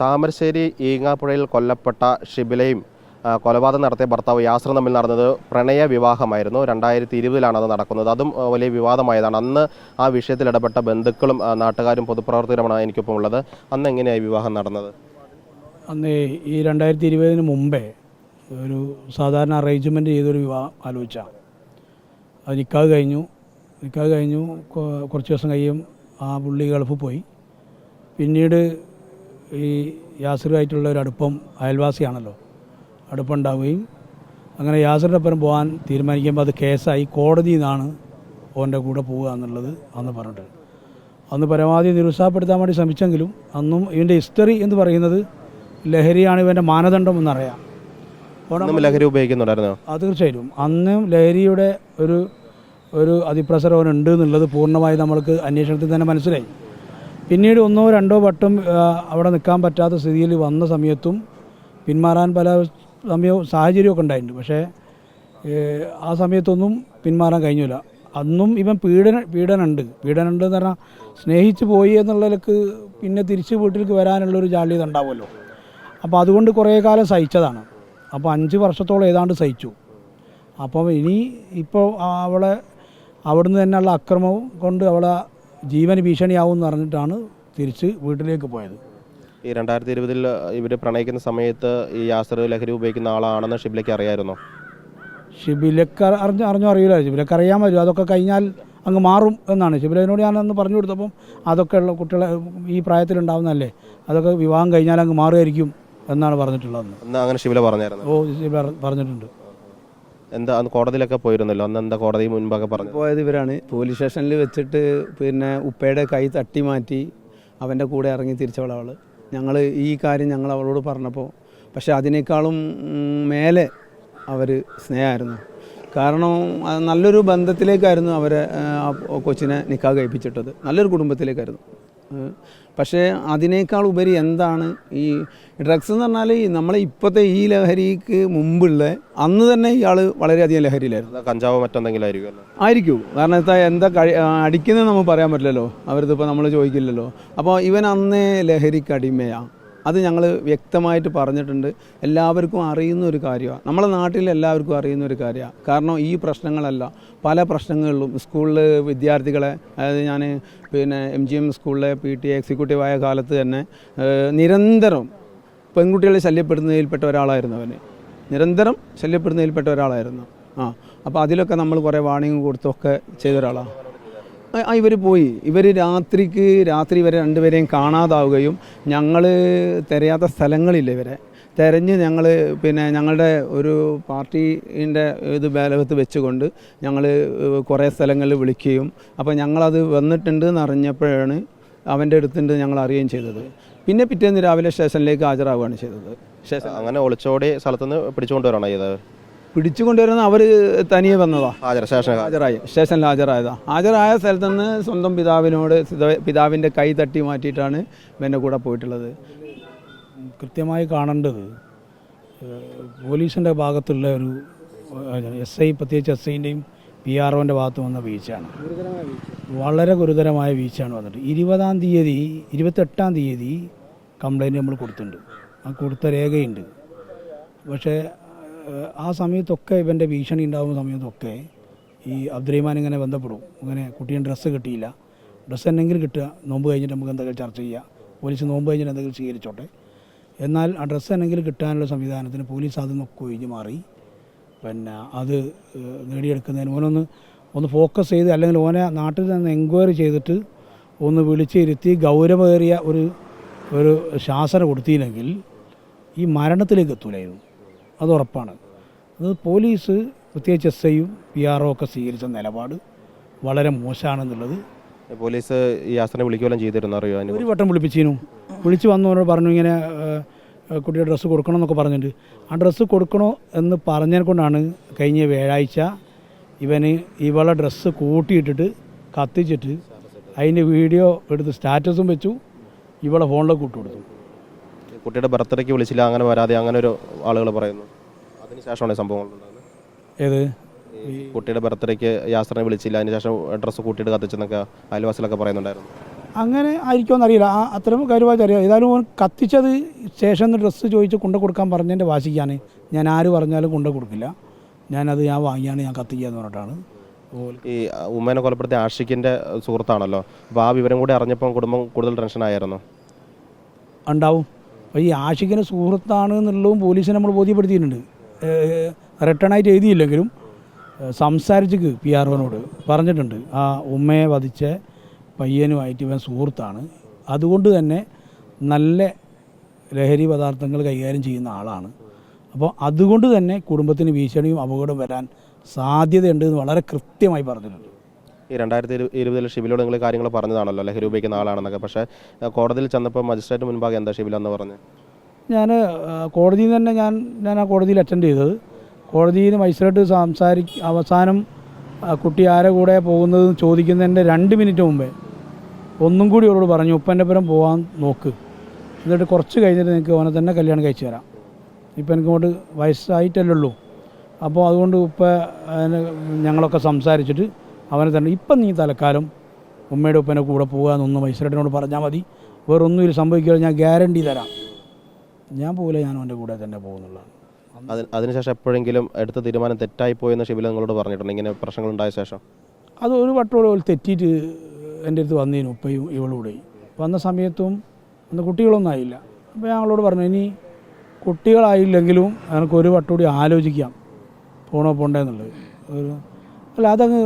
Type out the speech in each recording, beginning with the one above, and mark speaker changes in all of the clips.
Speaker 1: താമരശ്ശേരി ഈങ്ങാപ്പുഴയിൽ കൊല്ലപ്പെട്ട ഷിബിലയും കൊലപാതകം നടത്തിയ ഭർത്താവ് യാസർ തമ്മിൽ നടന്നത് പ്രണയ വിവാഹമായിരുന്നു. രണ്ടായിരത്തി ഇരുപതിലാണ് അത് നടക്കുന്നത്. അതും വലിയ വിവാദമായതാണ്. അന്ന് ആ വിഷയത്തിൽ ഇടപെട്ട ബന്ധുക്കളും നാട്ടുകാരും പൊതുപ്രവർത്തകരുമാണ് എനിക്കൊപ്പം ഉള്ളത്. അന്ന് എങ്ങനെയായി വിവാഹം നടന്നത്?
Speaker 2: അന്ന് ഈ രണ്ടായിരത്തി ഇരുപതിന് മുമ്പേ ഒരു സാധാരണ അറേഞ്ച്മെന്റ് ചെയ്തൊരു വിവാഹം ആലോചിച്ച. അത് നിൽക്കാതെ കഴിഞ്ഞു. നിൽക്കാതെ കഴിഞ്ഞു. കുറച്ച് ദിവസം കഴിയും. ആ പുള്ളി ഗൾഫ് പോയി. പിന്നീട് ഈ യാസറുമായിട്ടുള്ള ഒരു അടുപ്പം അയൽവാസിയാണല്ലോ. അടുപ്പം ഉണ്ടാവുകയും അങ്ങനെ യാസറിന്റെ ഒപ്പം പോകാൻ തീരുമാനിക്കുമ്പോൾ അത് കേസായി കോടതിയിൽ നിന്നാണ് ഓന്റെ കൂടെ പോവുക എന്നുള്ളത് അന്ന് പറഞ്ഞിട്ട്. അന്ന് പരമാവധി നിരുത്സാഹപ്പെടുത്താൻ വേണ്ടി ശ്രമിച്ചെങ്കിലും അന്നും ഇവന്റെ ഹിസ്റ്ററി എന്ന് പറയുന്നത് ലഹരിയാണ് ഇവന്റെ മാനദണ്ഡം എന്നറിയാം.
Speaker 1: ലഹരി ഉപയോഗിക്കുന്നുണ്ടായിരുന്നു?
Speaker 2: അത് തീർച്ചയായിട്ടും. അന്നും ലഹരിയുടെ ഒരു ഒരു അതിപ്രസരം അവനുണ്ട് എന്നുള്ളത് പൂർണമായി നമ്മൾക്ക് അന്വേഷണത്തിൽ തന്നെ മനസ്സിലായി. പിന്നീട് ഒന്നോ രണ്ടോ വട്ടം അവിടെ നിൽക്കാൻ പറ്റാത്ത സ്ഥിതിയിൽ വന്ന സമയത്തും പിന്മാറാൻ പല സമയവും സാഹചര്യമൊക്കെ ഉണ്ടായിട്ടുണ്ട്. പക്ഷേ ആ സമയത്തൊന്നും പിന്മാറാൻ കഴിഞ്ഞില്ല. അന്നും ഇവൻ പീഡന പീഡനുണ്ട് പീഡനുണ്ടെന്ന് പറഞ്ഞാൽ സ്നേഹിച്ച് പോയി എന്നുള്ളതിലേക്ക് പിന്നെ തിരിച്ച് വീട്ടിലേക്ക് വരാനുള്ളൊരു ജാള്യത ഉണ്ടാവുമല്ലോ. അപ്പോൾ അതുകൊണ്ട് കുറേ കാലം സഹിച്ചതാണ്. അപ്പോൾ അഞ്ച് വർഷത്തോളം ഏതാണ്ട് സഹിച്ചു. അപ്പം ഇനി ഇപ്പോൾ അവളെ അവിടുന്ന് തന്നെയുള്ള അക്രമവും കൊണ്ട് അവളെ ജീവന് ഭീഷണിയാവും എന്ന് പറഞ്ഞിട്ടാണ് തിരിച്ച് വീട്ടിലേക്ക് പോയത്.
Speaker 1: ഈ രണ്ടായിരത്തി ഇരുപതിൽ ഇവർ പ്രണയിക്കുന്ന സമയത്ത് ഈ യാസർ ലഹരി ഉപയോഗിക്കുന്ന ആളാണെന്ന് ഷിബിലയ്ക്ക് അറിയായിരുന്നോ?
Speaker 2: ഷിബിലക്ക് അറിഞ്ഞ അറിഞ്ഞോ അറിയില്ല. ഷിബിലക്ക് അറിയാമല്ലോ അതൊക്കെ കഴിഞ്ഞാൽ അങ്ങ് മാറും എന്നാണ്. ഷിബിലനോട് ഞാൻ അന്ന് പറഞ്ഞു കൊടുത്തപ്പം അതൊക്കെ ഉള്ള കുട്ടികളെ ഈ പ്രായത്തിലുണ്ടാവുന്നതല്ലേ അതൊക്കെ വിവാഹം കഴിഞ്ഞാൽ അങ്ങ് മാറുമായിരിക്കും എന്നാണ് പറഞ്ഞിട്ടുള്ളത്.
Speaker 1: അങ്ങനെ ഷിബില പറഞ്ഞായിരുന്നു?
Speaker 2: ഓ ഷിബില പറഞ്ഞിട്ടുണ്ട്.
Speaker 1: എന്താ അന്ന് കോടതിയിലൊക്കെ പോയിരുന്നല്ലോ? അന്ന് എന്താ കോടതി മുൻപൊക്കെ പറഞ്ഞു
Speaker 3: പോയത് ഇവരാണ്. പോലീസ് സ്റ്റേഷനിൽ വെച്ചിട്ട് പിന്നെ ഉപ്പയുടെ കൈ തട്ടി മാറ്റി അവന്റെ കൂടെ ഇറങ്ങി തിരിച്ചവളവൾ ഞങ്ങൾ ഈ കാര്യം ഞങ്ങൾ അവളോട് പറഞ്ഞപ്പോൾ പക്ഷെ അതിനേക്കാളും മേലെ അവർ സ്നേഹമായിരുന്നു. കാരണം നല്ലൊരു ബന്ധത്തിലേക്കായിരുന്നു അവരെ കൊച്ചിനെ നിക്കാ കഴിപ്പിച്ചിട്ടത്. നല്ലൊരു കുടുംബത്തിലേക്കായിരുന്നു. പക്ഷേ അതിനേക്കാൾ ഉപരി എന്താണ് ഈ ഡ്രഗ്സ് എന്ന് പറഞ്ഞാൽ നമ്മളെ ഇപ്പോഴത്തെ ഈ ലഹരിക്ക് മുമ്പുള്ള അന്ന് തന്നെ ഇയാൾ വളരെയധികം ലഹരിയിലായിരുന്നു.
Speaker 1: കഞ്ചാവ് മറ്റെന്തെങ്കിലും ആയിരിക്കുമല്ലോ
Speaker 3: ആയിരിക്കും. കാരണം എന്താ കഴി അടിക്കുന്നത് നമുക്ക് പറയാൻ പറ്റില്ലല്ലോ. അവരിതിപ്പോൾ നമ്മൾ ചോദിക്കില്ലല്ലോ. അപ്പോൾ ഇവൻ അന്നേ ലഹരിക്ക് അടിമയാണ് അത് ഞങ്ങൾ വ്യക്തമായിട്ട് പറഞ്ഞിട്ടുണ്ട്. എല്ലാവർക്കും അറിയുന്ന ഒരു കാര്യമാണ്. നമ്മളെ നാട്ടിൽ എല്ലാവർക്കും അറിയുന്ന ഒരു കാര്യമാണ്. കാരണം ഈ പ്രശ്നങ്ങളല്ല. പല പ്രശ്നങ്ങളിലും സ്കൂളിൽ വിദ്യാർത്ഥികളെ അതായത് ഞാൻ പിന്നെ എം ജി എം സ്കൂളിലെ പി ടി എക്സിക്യൂട്ടീവായ കാലത്ത് തന്നെ നിരന്തരം പെൺകുട്ടികളെ ശല്യപ്പെടുന്നതിൽപ്പെട്ട ഒരാളായിരുന്നു അവന്. നിരന്തരം ശല്യപ്പെടുന്നതിൽപ്പെട്ട ഒരാളായിരുന്നു. ആ അപ്പോൾ അതിലൊക്കെ നമ്മൾ കുറേ വാണിംഗ് കൊടുത്തൊക്കെ ചെയ്ത ഒരാളാണ് ഇവർ പോയി. ഇവർ രാത്രിക്ക് രാത്രി വരെ രണ്ടുപേരെയും കാണാതാവുകയും ഞങ്ങൾ തിരയാത്ത സ്ഥലങ്ങളില്ല ഇവരെ. തിരഞ്ഞ് ഞങ്ങൾ പിന്നെ ഞങ്ങളുടെ ഒരു പാർട്ടീന്റെ ഇത് ബലവത്ത് വെച്ചുകൊണ്ട് ഞങ്ങൾ കുറേ സ്ഥലങ്ങളിൽ വിളിക്കുകയും അപ്പോൾ ഞങ്ങളത് വന്നിട്ടുണ്ട് എന്ന് അറിഞ്ഞപ്പോഴാണ് അവന്റെ അടുത്തുണ്ട് ഞങ്ങൾ അറിയുകയും ചെയ്തത്. പിന്നെ പിറ്റേന്ന് രാവിലെ സ്റ്റേഷനിലേക്ക് ഹാജരാകുകയാണ് ചെയ്തത്.
Speaker 1: അങ്ങനെ ഒളിച്ചോടി സ്ഥലത്തുനിന്ന് പിടിച്ചുകൊണ്ടുവരണോ ചെയ്തത്?
Speaker 3: പിടിച്ചു കൊണ്ടുവരുന്ന അവർ തനിയെ വന്നതാ. ഹാജരായി. സ്റ്റേഷനിൽ ഹാജരായതാ. ഹാജരായ സ്ഥലത്ത് നിന്ന് സ്വന്തം പിതാവിനോട് പിതാവിന്റെ കൈ തട്ടി മാറ്റിയിട്ടാണ് എന്റെ കൂടെ പോയിട്ടുള്ളത്.
Speaker 2: കൃത്യമായി കാണേണ്ടത് പോലീസിന്റെ ഭാഗത്തുള്ള ഒരു എസ് ഐ പ്രത്യേകിച്ച് എസ് ഐന്റെയും പി ആർ ഒന്റെ ഭാഗത്ത് വന്ന വീഴ്ചയാണ്. വളരെ ഗുരുതരമായ വീഴ്ചയാണ് വന്നിട്ട്. ഇരുപതാം തീയതി ഇരുപത്തെട്ടാം തീയതി കംപ്ലൈന്റ് നമ്മൾ കൊടുത്തിട്ടുണ്ട്. ആ കൊടുത്ത രേഖയുണ്ട്. പക്ഷേ ആ സമയത്തൊക്കെ ഇവന്റെ ഭീഷണി ഉണ്ടാകുന്ന സമയത്തൊക്കെ ഈ അബ്ദുറഹിമാൻ ഇങ്ങനെ ബന്ധപ്പെടും. ഇങ്ങനെ കുട്ടിയെ ഡ്രസ്സ് കിട്ടിയില്ല. ഡ്രസ്സ് എന്തെങ്കിലും കിട്ടുക. നോമ്പ് കഴിഞ്ഞിട്ട് നമുക്ക് എന്തെങ്കിലും ചർച്ച ചെയ്യുക പോലീസ് നോമ്പ് കഴിഞ്ഞിട്ട് എന്തെങ്കിലും സ്വീകരിച്ചോട്ടെ. എന്നാൽ ആ ഡ്രസ്സ് എന്തെങ്കിലും കിട്ടാനുള്ള സംവിധാനത്തിന് പോലീസ് അതിൽ നിന്നൊക്കെ ഒഴിഞ്ഞു മാറി. പിന്നെ അത് നേടിയെടുക്കുന്നതിന് ഓനൊന്ന് ഒന്ന് ഫോക്കസ് ചെയ്ത് അല്ലെങ്കിൽ ഓനെ നാട്ടിൽ നിന്ന് എൻക്വയറി ചെയ്തിട്ട് ഒന്ന് വിളിച്ചിരുത്തി ഗൗരവമേറിയ ഒരു ഒരു ശാസന കൊടുത്തില്ലെങ്കിൽ ഈ മരണത്തിലേക്ക് എത്തൂലായിരുന്നു. അത് ഉറപ്പാണ് അത് പോലീസ് പ്രത്യേകിച്ച് എസ് ഐയും പി ആർ ഒ ഒക്കെ സ്വീകരിച്ച നിലപാട് വളരെ മോശമാണെന്നുള്ളത്
Speaker 1: പോലീസ് ഈ യാസറിനെ വിളിക്കുകയും ചെയ്തിരുന്നു അറിയോ
Speaker 2: ഒരു വട്ടം വിളിപ്പിച്ചിരുന്നു. വിളിച്ച് വന്നവരോട് പറഞ്ഞു ഇങ്ങനെ കുട്ടിയുടെ ഡ്രസ്സ് കൊടുക്കണം എന്നൊക്കെ പറഞ്ഞിട്ടുണ്ട് ആ ഡ്രസ്സ് കൊടുക്കണോ എന്ന് പറഞ്ഞതിനെ കൊണ്ടാണ് കഴിഞ്ഞ വ്യാഴാഴ്ച ഇവന് ഇവളെ ഡ്രസ്സ് കൂട്ടിയിട്ടിട്ട് കത്തിച്ചിട്ട് അതിന്റെ വീഡിയോ എടുത്ത് സ്റ്റാറ്റസും വെച്ചു. ഇവളെ ഫോണിലേക്ക് വിട്ടു കൊടുത്തു.
Speaker 1: കുട്ടിയുടെ ബർത്ത്ഡേക്ക് വിളിച്ചില്ല അങ്ങനെ വരാതെ അങ്ങനെ ഒരു ആളുകൾ പറയുന്നു. അതിനുശേഷമാണ് ഈ സംഭവങ്ങൾ ഉണ്ടാകുന്നത്.
Speaker 2: ഏത്?
Speaker 1: ഈ കുട്ടിയുടെ ബർത്ത്ഡേക്ക് യാസറിനെ വിളിച്ചില്ല അതിനുശേഷം ഡ്രസ്സ് കൂട്ടിയിട്ട് കത്തിച്ചെന്നൊക്കെ അയൽവാസികളൊക്കെ പറയുന്നുണ്ടായിരുന്നു.
Speaker 2: അങ്ങനെ ആയിരിക്കുമെന്ന് അറിയില്ല ആ അത്തരം കാര്യമായിട്ട് അറിയാം. ഏതായാലും ഓൻ കത്തിച്ചത് ശേഷം ഡ്രസ്സ് ചോദിച്ച് കൊണ്ടു കൊടുക്കാൻ പറഞ്ഞതിന്റെ വാശിക്കാണ്. ഞാൻ ആര് പറഞ്ഞാലും കൊണ്ടു കൊടുക്കില്ല. ഞാനത് ഞാൻ വാങ്ങിയാണ് ഞാൻ കത്തിക്കുക എന്ന് പറഞ്ഞിട്ടാണ്.
Speaker 1: ഈ ഉമ്മേനെ കൊലപ്പെടുത്തിയ ആഷിഖിന്റെ സുഹൃത്താണല്ലോ. അപ്പോൾ ആ വിവരം കൂടി അറിഞ്ഞപ്പോൾ കുടുംബം കൂടുതൽ ടെൻഷനായിരുന്നു
Speaker 2: ഉണ്ടാവും. അപ്പോൾ ഈ ആഷിഖിന് സുഹൃത്താണ് എന്നുള്ളതും പോലീസിനെ നമ്മൾ ബോധ്യപ്പെടുത്തിയിട്ടുണ്ട്. റിട്ടേൺ ആയിട്ട് എഴുതിയില്ലെങ്കിലും സംസാരിച്ച് പി ആർ ഒനോട് പറഞ്ഞിട്ടുണ്ട്. ആ ഉമ്മയെ വധിച്ച പയ്യനുമായിട്ട് ഇവൻ സുഹൃത്താണ്. അതുകൊണ്ട് തന്നെ നല്ല ലഹരി പദാർത്ഥങ്ങൾ കൈകാര്യം ചെയ്യുന്ന ആളാണ്. അപ്പോൾ അതുകൊണ്ട് തന്നെ കുടുംബത്തിന് ഭീഷണിയും അപകടവും വരാൻ സാധ്യതയുണ്ട് എന്ന് വളരെ കൃത്യമായി പറഞ്ഞിട്ടുണ്ട്.
Speaker 1: ഈ രണ്ടായിരത്തി ഇരു ഇരുപതിൽ ഷിബിലോട് നിങ്ങൾ കാര്യങ്ങൾ പറഞ്ഞതാണല്ലോ ലഹരി ഉപയോഗിക്കുന്ന ആളാണെന്നൊക്കെ പക്ഷേ കോടതിയിൽ ചെന്നപ്പോൾ മജിസ്ട്രേറ്റ് മുൻപാകെ എന്താ ഷിബിൽ എന്ന് പറഞ്ഞ്?
Speaker 2: ഞാൻ കോടതിയിൽ തന്നെ ഞാൻ ഞാൻ ആ കോടതിയിൽ അറ്റൻഡ് ചെയ്തത്. കോടതിയിൽ മജിസ്ട്രേറ്റ് സംസാരി അവസാനം കുട്ടി ആരെ കൂടെ പോകുന്നത് ചോദിക്കുന്നതിന്റെ രണ്ട് മിനിറ്റ് മുമ്പേ ഒന്നും കൂടി അവരോട് പറഞ്ഞു ഉപ്പന്റെ പുരം പോകാൻ നോക്ക്. എന്നിട്ട് കുറച്ച് കഴിഞ്ഞിട്ട് നിങ്ങൾക്ക് അവനെ തന്നെ കല്യാണം കഴിച്ചു തരാം. ഇപ്പം എനിക്ക് ഇങ്ങോട്ട് വയസ്സായിട്ടല്ലേ ഉള്ളൂ. അപ്പോൾ അതുകൊണ്ട് ഉപ്പ ഞങ്ങളൊക്കെ സംസാരിച്ചിട്ട് അവനെ തന്നെ. ഇപ്പം നീ തലക്കാലം ഉമ്മയുടെ ഒപ്പനെ കൂടെ പോകുക എന്നൊന്ന് മൈസൂരേട്ടനോട് പറഞ്ഞാൽ മതി. വേറൊന്നും ഇതിൽ സംഭവിക്കുക ഞാൻ ഗ്യാരണ്ടി തരാം. ഞാൻ പോകില്ല ഞാൻ അവന്റെ കൂടെ തന്നെ പോകുന്നുള്ളതാണ്.
Speaker 1: അതിന് അതിനുശേഷം എപ്പോഴെങ്കിലും എടുത്ത തീരുമാനം തെറ്റായി പോയെന്ന് ഷിബിൽ നിങ്ങളോട് പറഞ്ഞിട്ടുണ്ട്? ഇങ്ങനെ പ്രശ്നങ്ങൾ ഉണ്ടായ ശേഷം?
Speaker 2: അത് ഒരു വട്ടോടെ ഓൾ തെറ്റിയിട്ട് എന്റെ അടുത്ത് വന്നതിന് ഉപ്പയും ഇവളൂടെ. വന്ന സമയത്തും അന്ന് കുട്ടികളൊന്നും ആയില്ല. അപ്പോൾ ഞങ്ങളോട് പറഞ്ഞു ഇനി കുട്ടികളായില്ലെങ്കിലും എനിക്ക് ഒരു വട്ടം കൂടി ആലോചിക്കാം. പോണോ പോണ്ടേ എന്നുള്ളത് ഒരു അല്ല അതങ്ങ്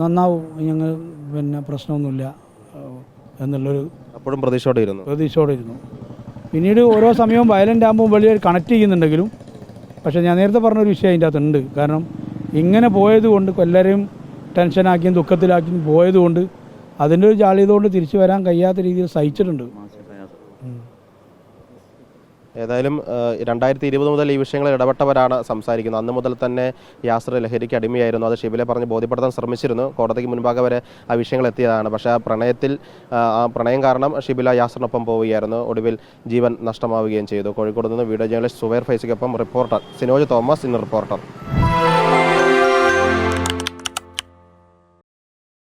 Speaker 2: നന്നാവും. ഞങ്ങൾ പിന്നെ പ്രശ്നമൊന്നുമില്ല. എന്നുള്ളൊരു
Speaker 1: അപ്പോഴും പ്രതീക്ഷയോടെ ഇരുന്നു.
Speaker 2: പ്രതീക്ഷയോടെ ഇരുന്നു. പിന്നീട് ഓരോ സമയവും വയലന്റ് ആകുമ്പോൾ വലിയ കണക്ട് ചെയ്യുന്നുണ്ടെങ്കിലും പക്ഷേ ഞാൻ നേരത്തെ പറഞ്ഞൊരു വിഷയം അതിന്റെ അകത്തുണ്ട്. കാരണം ഇങ്ങനെ പോയത് കൊണ്ട് എല്ലാവരെയും ടെൻഷനാക്കിയും ദുഃഖത്തിലാക്കിയും പോയതുകൊണ്ട് അതിന്റെ ഒരു ജാളിയതുകൊണ്ട് തിരിച്ചു വരാൻ കഴിയാത്ത രീതിയിൽ സഹിച്ചിട്ടുണ്ട്.
Speaker 1: ഏതായാലും രണ്ടായിരത്തി ഇരുപത് മുതൽ ഈ വിഷയങ്ങളിൽ ഇടപെട്ടവരാണ് സംസാരിക്കുന്നത്. അന്ന് മുതൽ തന്നെ യാസർ ലഹരിക്ക് അടിമയായിരുന്നു. അത് ഷിബിലെ പറഞ്ഞ് ബോധ്യപ്പെടുത്താൻ ശ്രമിച്ചിരുന്നു. കോടതിക്ക് മുൻപാകെ വരെ ആ വിഷയങ്ങൾ എത്തിയതാണ്. പക്ഷേ ആ പ്രണയത്തിൽ ആ, പ്രണയം കാരണം ഷിബില യാസറിനൊപ്പം പോവുകയായിരുന്നു. ഒടുവിൽ ജീവൻ നഷ്ടമാവുകയും ചെയ്തു. കോഴിക്കോട് നിന്ന് വീഡിയോ ജേണലിസ്റ്റ് സുവേർ ഫൈസിക്കൊപ്പം റിപ്പോർട്ടർ സിനോജ് തോമസ് ഇന്ന് റിപ്പോർട്ടർ.